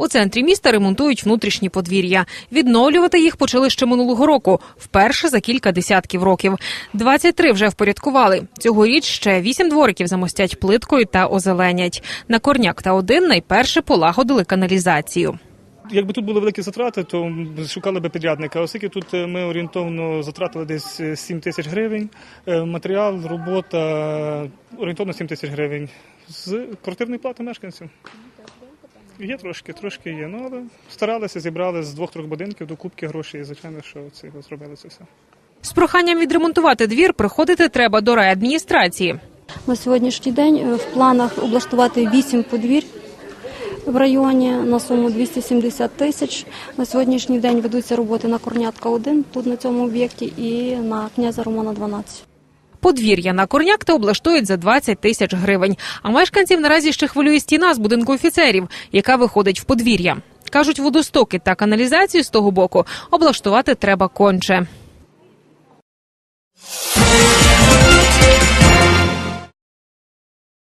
У центрі міста ремонтують внутрішні подвір'я. Відновлювати їх почали ще минулого року, вперше за кілька десятків років. 23 вже впорядкували. Цьогоріч ще вісім двориків замостять плиткою та озеленять. На корняк та один найперше полагодили каналізацію. Якби тут були великі затрати, то шукали би підрядника. Оскільки тут е, ми орієнтовно затратили десь е, 7 тисяч гривень, е, матеріал, робота орієнтовно 7 тисяч гривень з квартирної плати мешканців. Є трошки, трошки є. Ну але старалися, зібрали з двох-трьох будинків до кубки грошей. І звичайно, що це зробили це все. З проханням відремонтувати двір приходити треба до райадміністрації. На сьогоднішній день е, в планах облаштувати 8 подвір'я в районі на суму 270 тисяч. На сьогоднішній день ведуться роботи на Корнятка 1 тут на цьому об'єкті і на князя Романа 12. Подвір'я на корняк та облаштують за 20 тисяч гривень. А мешканців наразі ще хвилює стіна з будинку офіцерів, яка виходить в подвір'я. Кажуть, водостоки та каналізацію з того боку облаштувати треба конче.